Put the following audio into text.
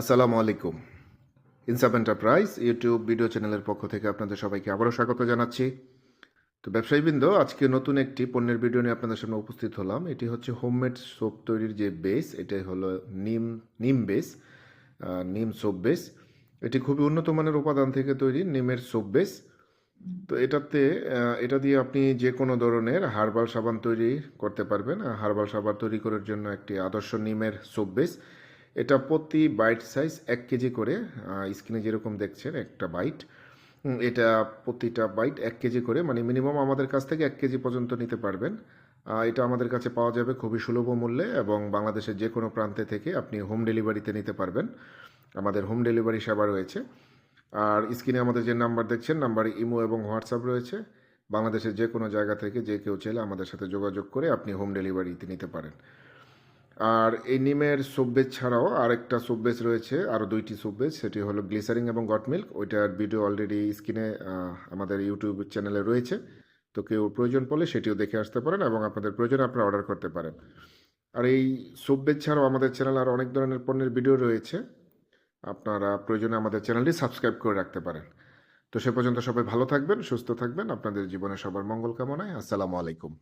আসসালামু আলাইকুম। ইনসাপ enterprise YouTube video চ্যানেলের পক্ষ থেকে আপনাদের সবাইকে আবারও স্বাগত জানাচ্ছি। তো ব্যবসায়ীবৃন্দ, আজকে নতুন একটি পণ্যের ভিডিও নিয়ে আপনাদের সামনে উপস্থিত হলাম। এটি হচ্ছে হোমমেড সোপ তৈরির যে বেস, এটাই হলো নিম নিম বেস নিম সোপ বেস। এটি খুবই উন্নত মানের উপাদান থেকে তৈরি নিমের সোপ বেস। তো এটাতে এটা দিয়ে আপনি যে কোনো ধরনের হার্বাল সাবান তৈরি করতে পারবেন। হার্বাল সাবান তৈরি করার জন্য একটি আদর্শ নিমের সোপ বেস। এটা প্রতি বাইট সাইজ এক কেজি করে স্ক্রিনে যেরকম দেখছেন একটা বাইট। এটা প্রতিটা বাইট এক কেজি করে মানে মিনিমাম আমাদের কাছ থেকে এক কেজি পর্যন্ত নিতে পারবেন। এটা আমাদের কাছে পাওয়া যাবে খুবই সুলভ মূল্যে এবং বাংলাদেশের যে কোনো প্রান্তে থেকে আপনি হোম ডেলিভারিতে নিতে পারবেন। আমাদের হোম ডেলিভারি সেবা রয়েছে। আর স্ক্রিনে আমাদের যে নাম্বার দেখছেন, নাম্বারে ইমো এবং হোয়াটসঅ্যাপ রয়েছে। বাংলাদেশের যে কোনো জায়গা থেকে যে কেউ চাইলে আমাদের সাথে যোগাযোগ করে আপনি হোম ডেলিভারিতে নিতে পারেন। আর এই নিমের সোপবেজ ছাড়াও আরেকটা সোপবেজ রয়েছে আরও দুইটি সোপবেজ সেটি হলো গ্লিসারিং এবং গট মিল্ক ওইটার ভিডিও অলরেডি স্ক্রিনে আমাদের ইউটিউব চ্যানেলে রয়েছে। তো কেউ প্রয়োজন পড়লে সেটিও দেখে আসতে পারেন এবং আপনাদের প্রয়োজনে আপনারা অর্ডার করতে পারেন। আর এই সোপবেজ ছাড়াও আমাদের চ্যানেল আর অনেক ধরনের পণ্যের ভিডিও রয়েছে। আপনারা প্রয়োজনে আমাদের চ্যানেলটি সাবস্ক্রাইব করে রাখতে পারেন। তো সে পর্যন্ত সবাই ভালো থাকবেন, সুস্থ থাকবেন। আপনাদের জীবনে সবার মঙ্গল কামনায়। আসসালামু আলাইকুম।